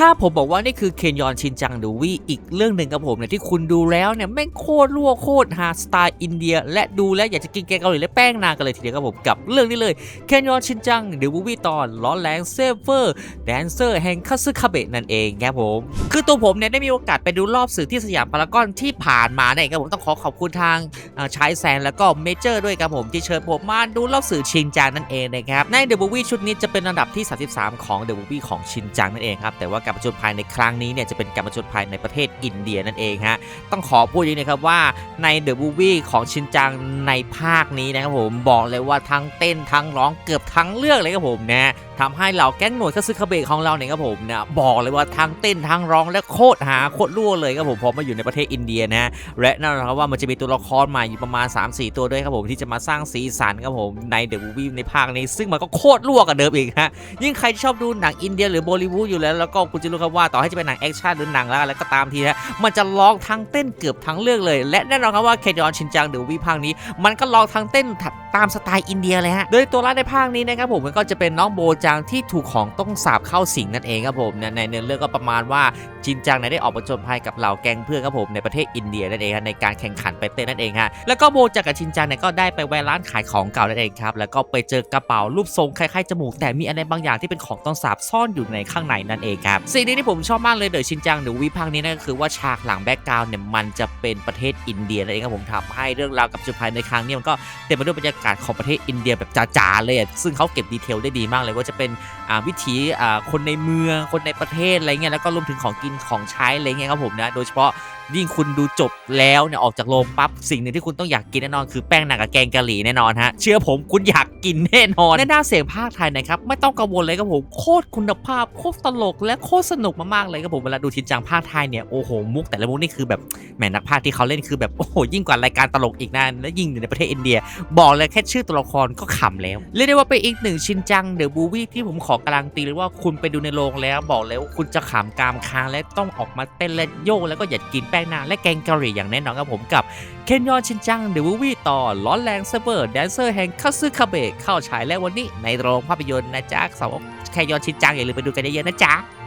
ถ้าผมบอกว่านี่คือเคนยอนชินจังหรือวีอีกเรื่องหนึ่งกับผมเนี่ยที่คุณดูแล้วเนี่ยแม่งโคตรรั่วโคตรฮาสไตล์อินเดีย และดูแล้วอยากจะกินแกงเกาหลีและแป้งนานกันเลยทีเดียวครับผมกับเรื่องนี้เลยเคนยอนชินจังหรือวีตอนล้อแรงเซเวอร์แดนเซอร์แห่งคาซึคาเบะนั่นเองครับผมคือตัวผมเนี่ยได้มีโอกาสไปดูรอบสื่อที่สยามพารากอนที่ผ่านมาเนี่ยครับผมต้องขอขอบคุณทางชายแซนแล้วก็เมเจอร์ด้วยครับผมที่เชิญผมมาดูรอบสื่อชินจังนั่นเองนะครับในเดอะบูวี่ชุดนี้จะเป็นอันดับที่ 33 ของเดอะบูวี่ของชินจังนั่นเองครับแต่ว่าการประจนภัยในครั้งนี้เนี่ยจะเป็นการประจนภัยในประเทศอินเดียนั่นเองฮะต้องขอพูดอย่างนี้นะครับว่าในเดอะบูวี่ของชินจังในภาคนี้นะครับผมบอกเลยว่าทั้งเต้นทั้งร้องเกือบทั้งเรื่องเลยครับผมนะทำให้เหล่าแก๊งหน่วยซึคาเบะของเราเนี่ยครับผมเนี่ยบอกเลยว่าทั้งเต้นทั้งร้องและโคตรหาโคตรรั่วเลยครับผมพอมาอยู่ในประเทศอินเดียนะและแน่นอนครับว่ามันจะมีตัวละครใหม่อยู่ประมาณ 3-4 ตัวด้วยครับผมที่จะมาสร้างสีสันครับผมในเดอะมูวี่ในภาคนี้ ซึ่งมันก็โคตรรั่วกับเดิมอีกฮะยิ่งใครที่ชอบดูหนังอินเดียหรือบอลิวูดอยู่แล้วแล้วก็คุณจะรู้ครับว่าต่อให้จะเป็นหนังแอคชั่นหรือหนังแล้วอะไรก็ตามทีนะมันจะร้องทั้งเต้นเกือบทั้งเรื่องเลย และแน่นอนครับว่าเคดอนชินจังเดอะมูวี่ภาคนี้ มันก็ร้องทั้งเต้นตามสไตล์อินเดียเลยฮะโดยตัวร้ายในภาคนี้นะครับผมมันก็จะเป็นน้องโบจังที่ถูกของต้องสาบเข้าสิงนั่นเองครับผมในเนื้อเรื่องก็ประมาณว่าจินจังเนี่ยได้ออกมาจนภัยกับเหล่าแก๊งเพื่อนครับผมในประเทศอินเดียนั่นเองในการแข่งขันไปเต้นนั่นเองฮะแล้วก็โบจังกับชินจังเนี่ยก็ได้ไปแวะร้านขายของเก่านั่นเองครับแล้วก็ไปเจอกระเป๋ารูปทรงคล้ายๆจมูกแต่มีอะไรบางอย่างที่เป็นของต้องสาบซ่อนอยู่ในข้างในนั่นเองครับสิ่งนี้ที่ผมชอบมากเลยเดอะชินจังหรือวิพังนี้นั่นก็คือว่าฉากหลังแบ็กกราวน์เนี่ยมันจะเป็นประเทศอินเดียนั่นเองครับผมทำให้เรื่องราวกับจุดภัยในครั้งนี้มันก็เต็มไปด้วยบรรยากาศของประเทศอินเดียแบบจ๋าๆเลยซึ่งเขาเก็บดีเทลได้ดีมากเลยว่าจะเป็นวิถีคนในเมืองคนในประเทศอะไรเงี้ยแล้วก็รวมถึงของกินของใช้อะไรเงี้ยครับผมนะโดยเฉพาะยิ่งคุณดูจบแล้วเนี่ยออกจากโรงปั๊บสิ่งหนึ่งที่คุณต้องอยากกินแน่นอนคือแป้งหนักกับแกงกะหรี่แน่นอนฮะเชื่อผมคุณอยากกินแน่นอนในด้าเสียงภาคไทยนะครับไม่ต้องกังวลเลยครับผมโคตรคุณภาพโคตรตลกและโคตรสนุกมากๆเลยครับผมเวลาดูชินจังภาคไทยเนี่ยโอ้โหมุกแต่ละมุกนี่คือแบบแหมนักภาคที่เขาเล่นคือแบบโอ้โหยิ่งกว่ารายการตลกอีกนะและยิ่งอยู่ในประเทศอินเดีย บอกเลยแค่ชื่อตัวละครก็ขำแล้วเรียกได้ว่าเป็นอีกหนึ่งชินจังเดอะบูวี่ที่ผมขอการันตีเลยว่าคุณไปดูในโรงแล้วบอกเลยว่าคุณจะขำกามค้างและต้องออกมาเต้นและโยกแล้วก็อยากกินแป้งนานและแกงกะหรี่อย่างแน่นอนครับผมกับเคนยอนชินจังเดวูวี่ต่อล้อนแรงเซเบอร์แดนเซอร์แห่งคาซึคาเบะเข้าฉายแล้ววันนี้ในโรงภาพยนตร์นะจ๊ะสาวกแคนยอนชินจังอย่าลืมไปดูกันเยอะๆนะจ๊ะ